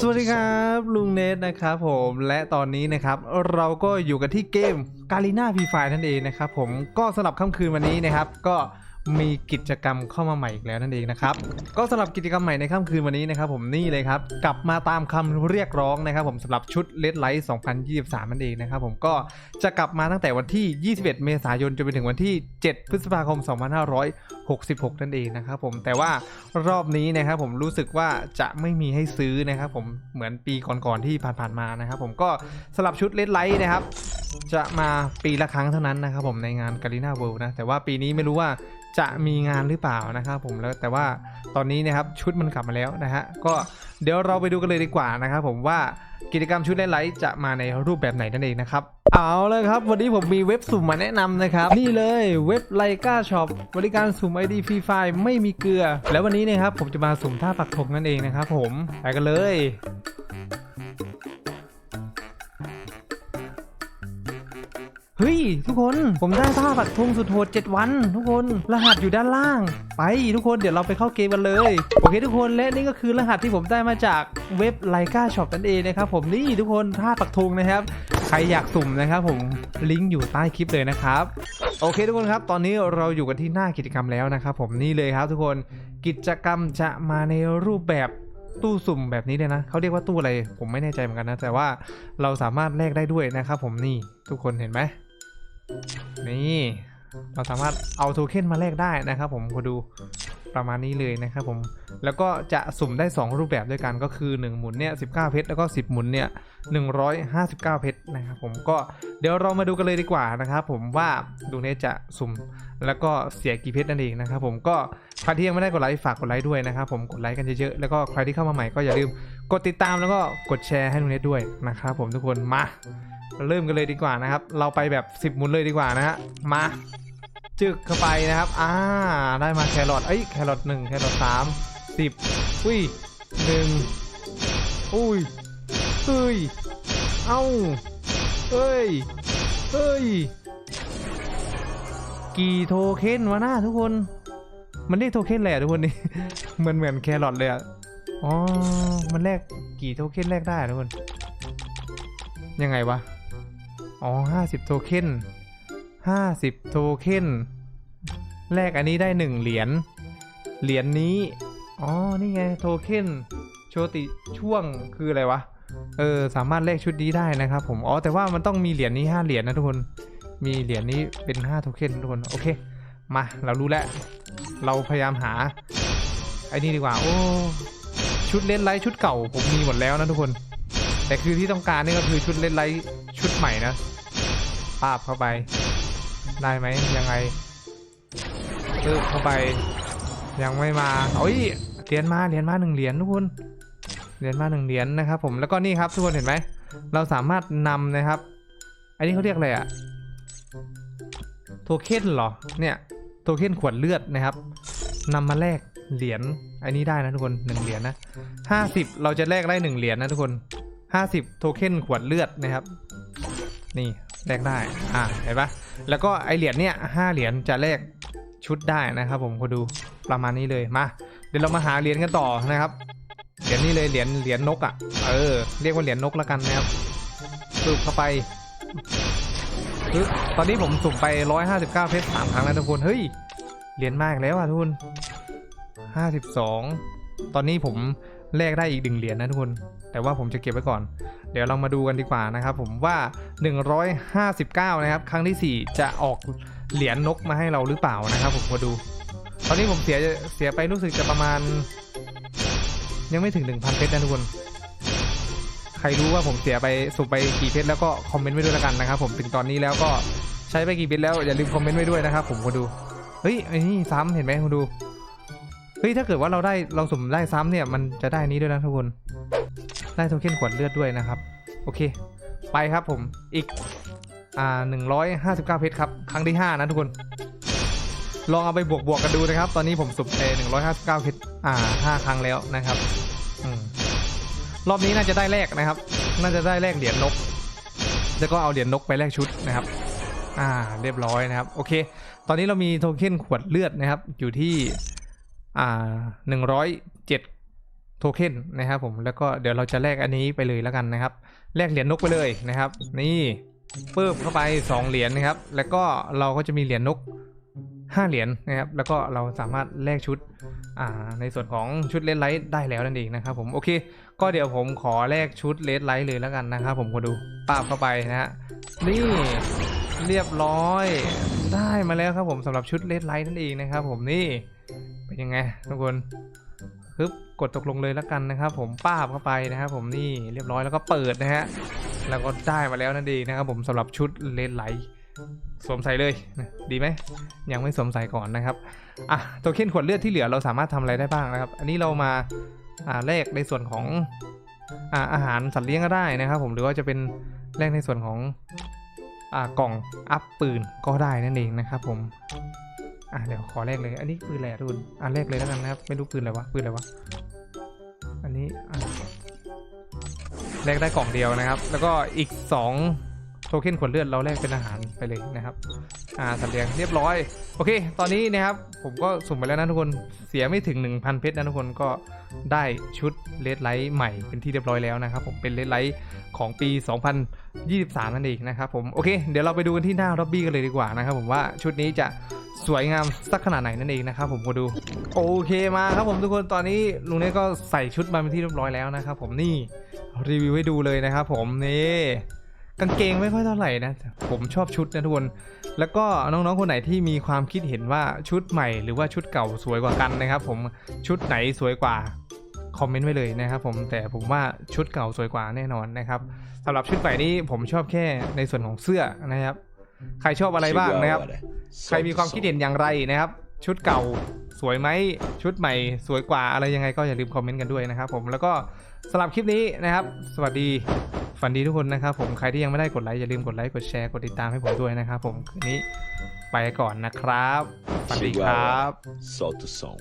สวัสดีครับ ลุงเนทนะครับผมและตอนนี้นะครับเราก็อยู่กันที่เกมกาลีนาพีไฟนั่นเองนะครับผมก็สำหรับค่ำคืนวันนี้นะครับ ก็ มีกิจกรรมเข้ามาใหม่อีกแล้วนั่นเองนะครับ ก็สำหรับกิจกรรมใหม่ในค่ำคืนวันนี้นะครับผมนี่เลยครับ กลับมาตามคำเรียกร้องนะครับผมสำหรับชุดเลดไลท์2023 นั่นเองนะครับผมก็จะกลับมาตั้งแต่วันที่ 21 เมษายนจนไปถึงวันที่ 7 พฤษภาคม 2566 นั่นเองนะครับผมแต่ว่ารอบนี้นะครับผมรู้สึกว่าจะไม่มีให้ซื้อนะครับผมเหมือนปีก่อนๆที่ผ่านๆมานะครับผมก็สลับชุดเลดไลท์นะครับ จะมาปีละครั้งเท่านั้นนะครับผมในงานกา l ีนาเวิลด์นะ แต่ว่าปีนี้ไม่รู้ว่าจะมีงานหรือเปล่านะครับผมแล้วแต่ว่าตอนนี้นะครับชุดมันกลับมาแล้วนะฮะก็เดี๋ยวเราไปดูกันเลยดีกว่านะครับผมว่ากิจกรรมชุดเลดไลท์จะมาในรูปแบบไหนนั่นเองนะครับเอาเลยครับ วันนี้ผมมีเว็บสุ่มมาแนะนำนะครับ นี่เลยเว็บไลกาช็อปบริการสุ่ม ID ฟรีไฟล์ไม่มีเกลือ แล้ววันนี้นะครับผมจะมาสุ่มท่าปักธงนั่นเองนะครับผมไปกันเลย เฮ้ย ทุกคนผมได้ท่าปักธงสุดโหด7วัน ทุกคนรหัสอยู่ด้านล่าง ไปทุกคนเดี๋ยวเราไปเข้าเกมกันเลย โอเคทุกคนและนี่ก็คือรหัสที่ผมได้มาจากเว็บไลกาช็อปนั่นเองนะครับผมนี่ทุกคนท่าปักธงนะครับ ใครอยากสุ่มนะครับผมลิงก์อยู่ใต้คลิปเลยนะครับ โอเคทุกคนครับ ตอนนี้เราอยู่กันที่หน้ากิจกรรมแล้วนะครับผมนี่เลยครับ ทุกคนกิจกรรมจะมาในรูปแบบตู้สุ่มแบบนี้เลยนะเขาเรียกว่าตู้อะไร ผมไม่แน่ใจเหมือนกันนะ แต่ว่าเราสามารถแลกได้ด้วยนะครับผมนี่ทุกคนเห็นไหม นี่เราสามารถเอาโทเค็นมาแลกได้นะครับ ผมมาดูประมาณนี้เลยนะครับผมแล้วก็จะสุ่มได้ 2 รูปแบบด้วยกันก็คือ 1 หมุนเนี่ย19เพชรแล้วก็ 10 หมุนเนี่ย159 เพชรนะครับผมก็เดี๋ยวเรามาดูกันเลยดีกว่านะครับผมว่าดูเนี้จะสุ่มแล้วก็เสียกี่เพชรนั่นเองนะครับผมก็ใครที่ยังไม่ได้กดไลค์ฝากกดไลค์ด้วยนะครับผมกดไลค์กันเยอะๆแล้วก็ใครที่เข้ามาใหม่ก็อย่าลืม กดติดตามแล้วก็กดแชร์ให้ดูเน็ตด้วยนะครับผมทุกคนมาเริ่มกันเลยดีกว่านะครับ เราไปแบบ 10หมุนเลยดีกว่านะฮะมาจึกเข้าไปนะครับ อ่า ได้มาแครอทเอ้ยแครอทหนึ่งแครอทสามสิบอุ้ยหนึ่งอุ้ยเฮ้ยเอ้าเฮ้ยเฮ้ย กี่โทเค็นวะหน้าทุกคน มันเรียกโทเค็นแหละทุกคนนี่เหมือนเหมือนแครอทเลยอะ อ๋อ มันแลกกี่โทเค็นแลกได้ทุกคน ยังไงวะ อ๋อห้าสิบโทเค็นห้าสิบโทเค็นแลกอันนี้ได้หนึ่งเหรียญ เหรียญนี้ อ๋อ นี่ไงโทเค็นโชติช่วงคืออะไรวะ เออ สามารถแลกชุดนี้ได้นะครับผม อ๋อ แต่ว่ามันต้องมีเหรียญนี้ห้าเหรียญนะทุกคน มีเหรียญนี้เป็นห้าโทเค็นทุกคน โอเค มา เรารู้แล้ว เราพยายามหาไอ้นี่ดีกว่า โอ้ ชุดเล่นไลท์ชุดเก่าผมมีหมดแล้วนะทุกคน แต่คือที่ต้องการนี่ก็คือชุดเล่นไลท์ชุดใหม่นะปาบเข้าไปได้ไหมยังไงตึ๊บเข้าไป ยังไม่มาเอ้ยเหรียญมาเหรียญมาหนึ่งเหรียญทุกคนเหรียญมาหนึ่งเหรียญนะครับผมแล้วก็นี่ครับทุกคนเห็นไหมเราสามารถนำนะครับอันนี้เขาเรียกอะไรอะโทเค็นเหรอเนี่ยโทเค็นขวดเลือดนะครับนำมาแลก เหรียญอันนี้ได้นะทุกคนหนึ่งเหรียญนะห้าสิบเราจะแลกได้หนึ่งเหรียญนะทุกคน50โทเค็นขวดเลือดนะครับ นี่แลกได้อ่าเห็นปะแล้วก็ไอเหรียญเนี่ยห้าเหรียญจะแลกชุดได้นะครับ ผมก็ดูประมาณนี้เลยมา เดี๋ยวเรามาหาเหรียญกันต่อนะครับเหรียญนี้เลยเหรียญเหรียญนกอะ่ะเออเรียกว่าเหรียญนกแล้วกันนะครับปึ๊บเข้าไปปึ๊บตอนนี้ผมสุ่มไป 159 เพชรสามครั้งแล้วทุกคนเฮ้ยเหรียญมากแล้วอะทุกคน 52 ตอนนี้ผมแลกได้อีกหนึ่งเหรียญนะทุกคน แต่ว่าผมจะเก็บไว้ก่อน เดี๋ยวเรามาดูกันดีกว่านะครับผมว่า 159 นะครับ ครั้งที่ 4 จะออกเหรียญนกมาให้เราหรือเปล่านะครับ ผมมาดู ตอนนี้ผมเสียเสียไปรู้สึกจะประมาณ ยังไม่ถึง 1,000เพชรนะทุกคน ใครรู้ว่าผมเสียไปสุบไปกี่เพชรแล้วก็คอมเมนต์ไว้ด้วยล้วกันนะครับผมถึงตอนนี้แล้วก็ใช้ไปกี่เพชรแล้วอย่าลืมคอมเมนต์ไว้ด้วยนะครับผมมาดู เฮ้ยไอ้นี่ซ้ำเห็นไหมคุณดู เฮ้ยถ้าเกิดว่าเราได้เราสุ่มได้ซ้ำเนี่ยมันจะได้นี้ด้วยนะทุกคน ได้โทเค็นขวดเลือดด้วยนะครับ โอเค ไปครับผมอีกอ่าหนึ่งร้อยห้าสิบเก้าเพชรครับ ครั้งที่ห้านะทุกคน ลองเอาไปบวกบวกกันดูนะครับ ตอนนี้ผมสุ่มไปหนึ่งร้อยห้าสิบเก้าเพชรอ่าห้าครั้งแล้วนะครับอรอบนี้น่าจะได้แลกนะครับ น่าจะได้แลกเหรียญนก แล้วก็เอาเหรียญนกไปแลกชุดนะครับ อ่า เรียบร้อยนะครับ โอเค ตอนนี้เรามีโทเค็นขวดเลือดนะครับ อยู่ที่ อ่าหนึ่งร้อยเจ็ดโทเค็นนะครับผมแล้วก็เดี๋ยวเราจะแลกอันนี้ไปเลยแล้วกันนะครับแลกเหรียญนกไปเลยนะครับ นี่ปึ๊บเข้าไป 2 เหรียญนะครับ แล้วก็เราก็จะมีเหรียญนก 5 เหรียญนะครับ แล้วก็เราสามารถแลกชุดอ่าในส่วนของชุดเลดไลท์ได้แล้วนั่นเองนะครับผมโอเค ก็เดี๋ยวผมขอแลกชุดเลดไลท์เลยแล้วกันนะครับผมก็ดูปาบเข้าไปนะฮะนี่เรียบร้อย ได้มาแล้วครับผมสำหรับชุดเลดไลท์นั่นเองนะครับผมนี่เป็นยังไงทุกคนปึ๊บกดตกลงเลยแล้วกันนะครับ ผมป้าบเข้าไปนะครับผมนี่เรียบร้อยแล้วก็เปิดนะฮะแล้วก็ได้มาแล้วนั่นเองนะครับผมสำหรับชุดเลดไลท์สวมใส่เลยดีไหมยังไม่สวมใส่ก่อนนะครับอะโทเค็นขวดเลือดที่เหลือเราสามารถทำอะไรได้บ้างนะครับ อันนี้เรามาอ่าแลกในส่วนของอ่าอาหารสัตว์เลี้ยงก็ได้นะครับ ผมหรือว่าจะเป็นแลกในส่วนของ กล่องอัพปืนก็ได้นั่นเองนะครับผมอะเดี๋ยวขอแรกเลย อันนี้ปืนอะไรทุนอะแรกเลยแล้วกันนะครับ ไม่รู้ปืนอะไรวะ ปืนอะไรวะ อันนี้แรกได้กล่องเดียวนะครับ แล้วก็อีก 2 โทเค็นขวดเลือดเราแลกเป็นอาหารไปเลยนะครับ อ่าสัตว์เลี้ยงเรียบร้อย โอเค ตอนนี้นะครับ ผมก็สุ่มไปแล้วนะทุกคน เสียไม่ถึง 1,000 เพชรนะทุกคนก็ได้ชุดเลดไลท์ใหม่เป็นที่เรียบร้อยแล้วนะครับ ผมเป็นเลดไลท์ของปี 2023 นั่นเองนะครับผม โอเค เดี๋ยวเราไปดูกันที่หน้าล็อบบี้กันเลยดีกว่านะครับผมว่าชุดนี้จะสวยงามสักขนาดไหนนั่นเองนะครับผมก็ดู โอเคมาครับผมทุกคนตอนนี้ลุงเน่ก็ใส่ชุดมาเป็นที่เรียบร้อยแล้วนะครับผมนี่รีวิวให้ดูเลยนะครับผมนี่ กางเกงไม่ค่อยเท่าไหร่นะแต่ผมชอบชุดนะทุกคน แล้วก็น้องๆคนไหนที่มีความคิดเห็นว่าชุดใหม่ หรือว่าชุดเก่าสวยกว่ากันนะครับ ผมชุดไหนสวยกว่าคอมเมนต์ไว้เลยนะครับผมแต่ผมว่าชุดเก่าสวยกว่าแน่นอนนะครับสำหรับชุดใหม่นี้ผมชอบแค่ในส่วนของเสื้อนะครับ ใครชอบอะไรบ้างนะครับ ใครมีความคิดเห็นอย่างไรนะครับ ชุดเก่าสวยไหมชุดใหม่สวยกว่าอะไรยังไงก็อย่าลืมคอมเมนต์กันด้วยนะครับ ผมแล้วก็สำหรับคลิปนี้นะครับ สวัสดี ฝันดีทุกคนนะครับผมใครที่ยังไม่ได้กดไลค์อย่าลืมกดไลค์กดแชร์กดติดตามให้ผมด้วยนะครับผมคืนนี้ไปก่อนนะครับฝันดีครับ Solta o som.